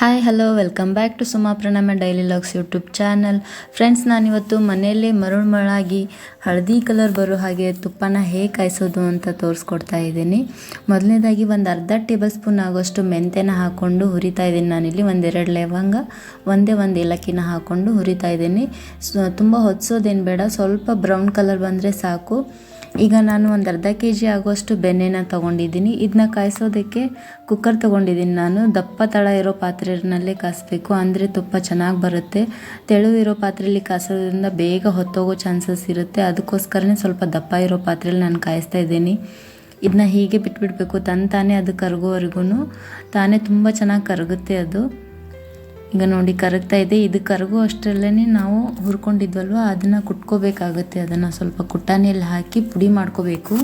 Hi hello welcome back to Suma Pranama daily logs YouTube channel friends ನಾನಿವತ್ತು ಮನೆಯಲ್ಲೇ ಮರುಳ್ಮಳಾಗಿ ಹಳದಿ colour ಬರೋ ಹಾಗೆ ತುಪ್ಪನ ಹೇಗೆ ಕಾಯಿಸೋದು ಅಂತ ತೋರಿಸ್ಕೊಡ್ತಾ ಇದ್ದೀನಿ. ಮೊದಲನೇದಾಗಿ ಒಂದು ಅರ್ಧ ಟೇಬಲ್ ಸ್ಪೂನ್ ಆಗೋಷ್ಟು ಮೆಂತೆನ ಹಾಕ್ಕೊಂಡು ಹುರಿತಾ ಇದ್ದೀನಿ ನಾನಿಲ್ಲಿ. ಒಂದೆರಡು ಲವಂಗ, ಒಂದೇ ಒಂದು ಏಲಕ್ಕಿನ ಹಾಕ್ಕೊಂಡು ಹುರಿತಾ ಇದ್ದೀನಿ. ತುಂಬ ಹೊತ್ಸೋದೇನು ಬೇಡ, ಸ್ವಲ್ಪ ಬ್ರೌನ್ ಕಲರ್ ಬಂದರೆ ಸಾಕು. ಈಗ ನಾನು ಒಂದು ಅರ್ಧ ಕೆ ಜಿ ಆಗುವಷ್ಟು ಬೆಣ್ಣೆನ ತೊಗೊಂಡಿದ್ದೀನಿ. ಇದನ್ನ ಕಾಯಿಸೋದಕ್ಕೆ ಕುಕ್ಕರ್ ತೊಗೊಂಡಿದ್ದೀನಿ ನಾನು. ದಪ್ಪ ತಳ ಇರೋ ಪಾತ್ರೆನಲ್ಲೇ ಕಾಯಿಸ್ಬೇಕು ಅಂದರೆ ತುಪ್ಪ ಚೆನ್ನಾಗಿ ಬರುತ್ತೆ. ತೆಳು ಇರೋ ಪಾತ್ರೆಯಲ್ಲಿ ಕಾಯಿಸೋದ್ರಿಂದ ಬೇಗ ಹೊತ್ತೋಗೋ ಚಾನ್ಸಸ್ ಇರುತ್ತೆ. ಅದಕ್ಕೋಸ್ಕರನೇ ಸ್ವಲ್ಪ ದಪ್ಪ ಇರೋ ಪಾತ್ರೆಯಲ್ಲಿ ನಾನು ಕಾಯಿಸ್ತಾ ಇದ್ದೀನಿ. ಇದನ್ನ ಹೀಗೆ ಬಿಟ್ಬಿಡಬೇಕು. ತನ್ನ ತಾನೇ ಅದು ಕರಗೋವರೆಗೂ ತಾನೇ ತುಂಬ ಚೆನ್ನಾಗಿ ಕರಗುತ್ತೆ ಅದು. ಈಗ ನೋಡಿ ಕರಗ್ತಾ ಇದೆ. ಇದು ಕರಗೋ ಅಷ್ಟರಲ್ಲೇ ನಾವು ಹುರ್ಕೊಂಡಿದ್ವಲ್ವ? ಅದನ್ನು ಕುಟ್ಕೋಬೇಕಾಗುತ್ತೆ. ಅದನ್ನು ಸ್ವಲ್ಪ ಕುಟ್ಟಾನೆಯಲ್ಲಿ ಹಾಕಿ ಪುಡಿ ಮಾಡ್ಕೋಬೇಕು.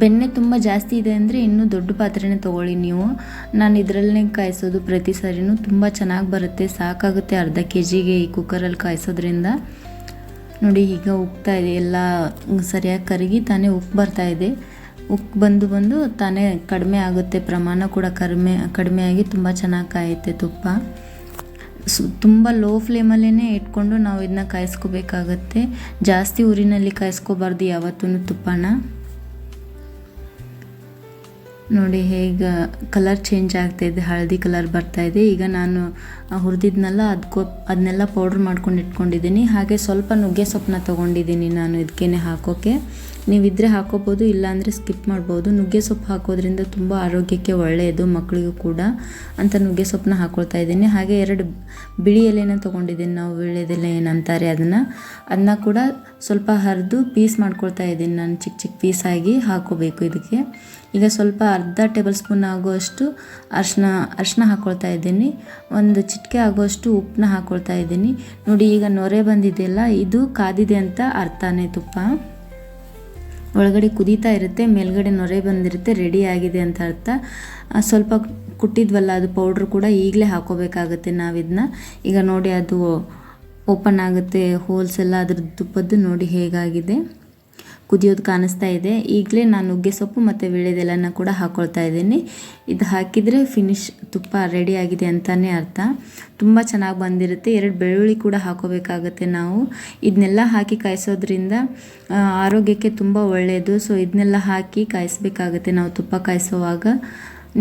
ಬೆಣ್ಣೆ ತುಂಬ ಜಾಸ್ತಿ ಇದೆ ಅಂದರೆ ಇನ್ನೂ ದೊಡ್ಡ ಪಾತ್ರೆನೇ ತೊಗೊಳ್ಳಿ ನೀವು. ನಾನು ಇದರಲ್ಲೇ ಕಾಯಿಸೋದು ಪ್ರತಿ ಸಾರಿನೂ ತುಂಬ ಚೆನ್ನಾಗಿ ಬರುತ್ತೆ. ಸಾಕಾಗುತ್ತೆ ಅರ್ಧ ಕೆ ಜಿಗೆ ಈ ಕುಕ್ಕರಲ್ಲಿ ಕಾಯಿಸೋದ್ರಿಂದ. ನೋಡಿ, ಈಗ ಉಕ್ತಾ ಇದೆ. ಎಲ್ಲ ಸರಿಯಾಗಿ ಕರಗಿ ತಾನೇ ಉಪ್ಪು ಬರ್ತಾ ಇದೆ. ಉಪ್ಪು ಬಂದು ಬಂದು ತಾನೇ ಕಡಿಮೆ ಆಗುತ್ತೆ, ಪ್ರಮಾಣ ಕೂಡ ಕಡಿಮೆ ಕಡಿಮೆ ಆಗಿ ತುಂಬ ಚೆನ್ನಾಗಿ ಕಾಯುತ್ತೆ ತುಪ್ಪ. ಸು, ತುಂಬ ಲೋ ಫ್ಲೇಮಲ್ಲೇ ಇಟ್ಕೊಂಡು ನಾವು ಇದನ್ನ ಕಾಯಿಸ್ಕೋಬೇಕಾಗತ್ತೆ. ಜಾಸ್ತಿ ಊರಿನಲ್ಲಿ ಕಾಯಿಸ್ಕೋಬಾರ್ದು ಯಾವತ್ತೂ ತುಪ್ಪನ. ನೋಡಿ ಹೇಗೆ ಕಲರ್ ಚೇಂಜ್ ಆಗ್ತಾ ಇದೆ, ಹಳದಿ ಕಲರ್ ಬರ್ತಾ ಇದೆ. ಈಗ ನಾನು ಹುರಿದಿದ್ನಲ್ಲ ಅದಕ್ಕೋ ಅದನ್ನೆಲ್ಲ ಪೌಡ್ರ್ ಮಾಡ್ಕೊಂಡು ಇಟ್ಕೊಂಡಿದ್ದೀನಿ. ಹಾಗೆ ಸ್ವಲ್ಪ ನುಗ್ಗೆ ಸೊಪ್ಪನ್ನ ತೊಗೊಂಡಿದ್ದೀನಿ ನಾನು ಇದಕ್ಕೇನೆ ಹಾಕೋಕ್ಕೆ ನೀವಿದ್ದರೆ ಹಾಕೋಬೋದು, ಇಲ್ಲಾಂದರೆ ಸ್ಕಿಪ್ ಮಾಡ್ಬೋದು. ನುಗ್ಗೆ ಸೊಪ್ಪು ಹಾಕೋದ್ರಿಂದ ತುಂಬ ಆರೋಗ್ಯಕ್ಕೆ ಒಳ್ಳೆಯದು ಮಕ್ಕಳಿಗೂ ಕೂಡ ಅಂತ ನುಗ್ಗೆ ಸೊಪ್ಪನ್ನ ಹಾಕ್ಕೊಳ್ತಾ ಇದ್ದೀನಿ. ಹಾಗೆ ಎರಡು ಬಿಳಿ ಎಲೆನ ತೊಗೊಂಡಿದ್ದೀನಿ. ನಾವು ವೀಳ್ಯದೆಲೆ ಏನಂತಾರೆ ಅದನ್ನು. ಅದನ್ನ ಕೂಡ ಸ್ವಲ್ಪ ಹರಿದು ಪೀಸ್ ಮಾಡ್ಕೊಳ್ತಾ ಇದ್ದೀನಿ. ನಾನು ಚಿಕ್ಕ ಚಿಕ್ಕ ಪೀಸಾಗಿ ಹಾಕೋಬೇಕು ಇದಕ್ಕೆ. ಈಗ ಸ್ವಲ್ಪ ಅರ್ಧ ಟೇಬಲ್ ಸ್ಪೂನ್ ಆಗುವಷ್ಟು ಅರ್ಶಿನ ಅರ್ಶಿನ ಹಾಕ್ಕೊಳ್ತಾ ಇದ್ದೀನಿ. ಒಂದು ಚಿಟಿಕೆ ಆಗುವಷ್ಟು ಉಪ್ಪನ್ನ ಹಾಕ್ಕೊಳ್ತಾ ಇದ್ದೀನಿ. ನೋಡಿ, ಈಗ ನೊರೆ ಬಂದಿದೆಯಲ್ಲ, ಇದು ಕಾದಿದೆ ಅಂತ ಅರ್ಥನೇ ತುಪ್ಪ. ಒಳಗಡೆ ಕುದೀತಾ ಇರುತ್ತೆ, ಮೇಲ್ಗಡೆ ನೊರೆ ಬಂದಿರುತ್ತೆ ರೆಡಿ ಆಗಿದೆ ಅಂತ ಅರ್ಥ. ಸ್ವಲ್ಪ ಕುಟ್ಟಿದ್ವಲ್ಲ, ಅದು ಪೌಡ್ರ್ ಕೂಡ ಈಗಲೇ ಹಾಕೋಬೇಕಾಗುತ್ತೆ ನಾವಿದನ್ನ ಈಗ ನೋಡಿ ಅದು ಓಪನ್ ಆಗುತ್ತೆ ಹೋಲ್ಸ್ ಎಲ್ಲ ಅದ್ರದ್ದು ತುಪ್ಪದ್ದು ನೋಡಿ ಹೇಗಾಗಿದೆ. ಕುದಿಯೋದು ಕಾಣಿಸ್ತಾ ಇದೆ. ಈಗಲೇ ನಾನು ನುಗ್ಗೆ ಸೊಪ್ಪು ಮತ್ತು ವೀಳ್ಯದೆಲ್ಲನ ಕೂಡ ಹಾಕ್ಕೊಳ್ತಾ ಇದ್ದೀನಿ. ಇದು ಹಾಕಿದರೆ ಫಿನಿಶ್ ತುಪ್ಪ ರೆಡಿ ಆಗಿದೆ ಅಂತಲೇ ಅರ್ಥ. ತುಂಬ ಚೆನ್ನಾಗಿ ಬಂದಿರುತ್ತೆ. ಎರಡು ಬೆಳ್ಳುಳ್ಳಿ ಕೂಡ ಹಾಕೋಬೇಕಾಗತ್ತೆ ನಾವು. ಇದನ್ನೆಲ್ಲ ಹಾಕಿ ಕಾಯಿಸೋದ್ರಿಂದ ಆರೋಗ್ಯಕ್ಕೆ ತುಂಬ ಒಳ್ಳೆಯದು ಸೊ ಇದನ್ನೆಲ್ಲ ಹಾಕಿ ಕಾಯಿಸಬೇಕಾಗುತ್ತೆ ನಾವು ತುಪ್ಪ ಕಾಯಿಸೋವಾಗ.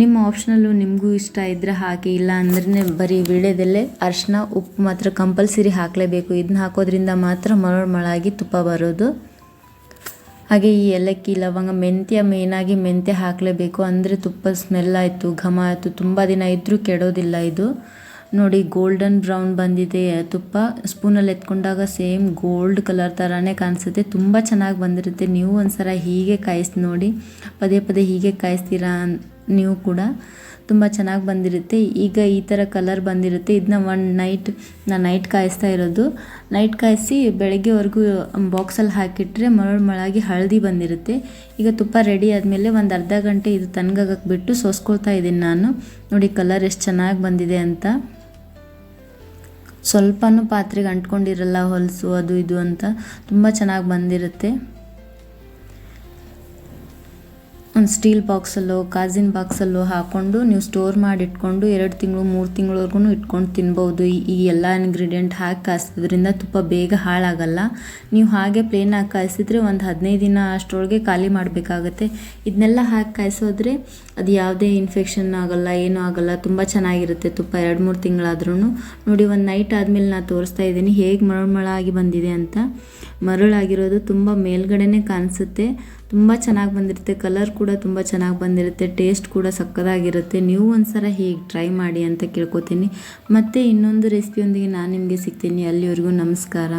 ನಿಮ್ಮ ಆಪ್ಷನಲ್ಲು ನಿಮಗೂ ಇಷ್ಟ ಇದ್ದರೆ ಹಾಕಿ ಇಲ್ಲ ಅಂದ್ರೆ ಬರೀ ವಿಳ್ಯದಲ್ಲೇ ಅರಿಶಿನ, ಉಪ್ಪು ಮಾತ್ರ ಕಂಪಲ್ಸರಿ ಹಾಕಲೇಬೇಕು. ಇದನ್ನ ಹಾಕೋದ್ರಿಂದ ಮಾತ್ರ ಮರಳು ಮಳಾಗಿ ತುಪ್ಪ ಬರೋದು. ಹಾಗೆ ಈ ಏಲಕ್ಕಿ ಲವಂಗ ಮೆಂತ್ಯ ಮೇನಾಗಿ ಮೆಂತ್ಯ ಹಾಕಲೇಬೇಕು. ಅಂದರೆ ತುಪ್ಪ ಸ್ಮೆಲ್ ಆಯಿತು, ಘಮ ಆಯಿತು, ತುಂಬ ದಿನ ಇದ್ದರೂ ಕೆಡೋದಿಲ್ಲ ಇದು. ನೋಡಿ ಗೋಲ್ಡನ್ ಬ್ರೌನ್ ಬಂದಿದೆ ತುಪ್ಪ. ಸ್ಪೂನಲ್ಲಿ ಎತ್ಕೊಂಡಾಗ ಸೇಮ್ ಗೋಲ್ಡ್ ಕಲರ್ ಥರನೇ ಕಾಣಿಸುತ್ತೆ. ತುಂಬ ಚೆನ್ನಾಗಿ ಬಂದಿರುತ್ತೆ. ನೀವು ಒಂದ್ಸಲ ಹೀಗೆ ಕಾಯಿಸಿ ನೋಡಿ. ಪದೇ ಪದೇ ಹೀಗೆ ಕಾಯಿಸ್ತೀರಾ ನೀವು ಕೂಡ ತುಂಬ ಚೆನ್ನಾಗಿ ಬಂದಿರುತ್ತೆ. ಈಗ ಈ ಥರ ಕಲರ್ ಬಂದಿರುತ್ತೆ. ಇದನ್ನ ಒನ್ ನೈಟ್ ನಾನು ನೈಟ್ ಕಾಯಿಸ್ತಾ ಇರೋದು. ನೈಟ್ ಕಾಯಿಸಿ ಬೆಳಗ್ಗೆವರೆಗೂ ಬಾಕ್ಸಲ್ಲಿ ಹಾಕಿಟ್ರೆ ಮರಳು ಮಳಾಗಿ ಹಳದಿ ಬಂದಿರುತ್ತೆ. ಈಗ ತುಪ್ಪ ರೆಡಿ ಆದಮೇಲೆ ಒಂದು ಅರ್ಧ ಗಂಟೆ ಇದು ತನ್ಗಾಗಕ್ಕೆ ಬಿಟ್ಟು ಸೋಸ್ಕೊಳ್ತಾ ಇದ್ದೀನಿ ನಾನು. ನೋಡಿ ಕಲರ್ ಎಷ್ಟು ಚೆನ್ನಾಗಿ ಬಂದಿದೆ ಅಂತ. ಸ್ವಲ್ಪನೂ ಪಾತ್ರೆಗೆ ಅಂಟ್ಕೊಂಡಿರಲ್ಲ ಹೊಲಸು, ಅದು ಇದು ಅಂತ. ತುಂಬ ಚೆನ್ನಾಗಿ ಬಂದಿರುತ್ತೆ. ಒಂದು ಸ್ಟೀಲ್ ಬಾಕ್ಸಲ್ಲೋ, ಕಾಜಿನ್ ಬಾಕ್ಸಲ್ಲೋ ಹಾಕ್ಕೊಂಡು ನೀವು ಸ್ಟೋರ್ ಮಾಡಿ ಇಟ್ಕೊಂಡು ಎರಡು ತಿಂಗಳು, ಮೂರು ತಿಂಗಳವರೆಗೂ ಇಟ್ಕೊಂಡು ತಿನ್ಬೋದು. ಈ ಎಲ್ಲ ಇಂಗ್ರೀಡಿಯೆಂಟ್ ಹಾಕಿ ಕಾಯಿಸೋದ್ರಿಂದ ತುಪ್ಪ ಬೇಗ ಹಾಳಾಗಲ್ಲ. ನೀವು ಹಾಗೆ ಪ್ಲೇನ್ ಹಾಕಿ ಕಾಯಿಸಿದ್ರೆ ಒಂದು ಹದಿನೈದು ದಿನ ಅಷ್ಟರೊಳಗೆ ಖಾಲಿ ಮಾಡಬೇಕಾಗತ್ತೆ. ಇದನ್ನೆಲ್ಲ ಹಾಕಿ ಕಾಯಿಸೋದ್ರೆ ಅದು ಯಾವುದೇ ಇನ್ಫೆಕ್ಷನ್ ಆಗೋಲ್ಲ, ಏನೂ ಆಗೋಲ್ಲ, ತುಂಬ ಚೆನ್ನಾಗಿರುತ್ತೆ ತುಪ್ಪ ಎರಡು, ಮೂರು ತಿಂಗಳಾದ್ರೂ ನೋಡಿ, ಒಂದು ನೈಟ್ ಆದಮೇಲೆ ನಾನು ತೋರಿಸ್ತಾ ಇದ್ದೀನಿ. ಹೇಗೆ ಮರಳು ಮರಳಾಗಿ ಬಂದಿದೆ ಅಂತ. ಮರಳಾಗಿರೋದು ತುಂಬ ಮೇಲ್ಗಡೆನೇ ಕಾಣಿಸುತ್ತೆ. ತುಂಬ ಚೆನ್ನಾಗಿ ಬಂದಿರುತ್ತೆ. ಕಲರ್ ಕೂಡ ತುಂಬ ಚೆನ್ನಾಗಿ ಬಂದಿರುತ್ತೆ. ಟೇಸ್ಟ್ ಕೂಡ ಸಕ್ಕದಾಗಿರುತ್ತೆ. ನೀವು ಒಂದ್ಸಲ ಹೀಗೆ ಟ್ರೈ ಮಾಡಿ ಅಂತ ಕೇಳ್ಕೊತೀನಿ. ಮತ್ತು ಇನ್ನೊಂದು ರೆಸಿಪಿಯೊಂದಿಗೆ ನಾನು ನಿಮಗೆ ಸಿಗ್ತೀನಿ. ಅಲ್ಲಿವರೆಗೂ ನಮಸ್ಕಾರ.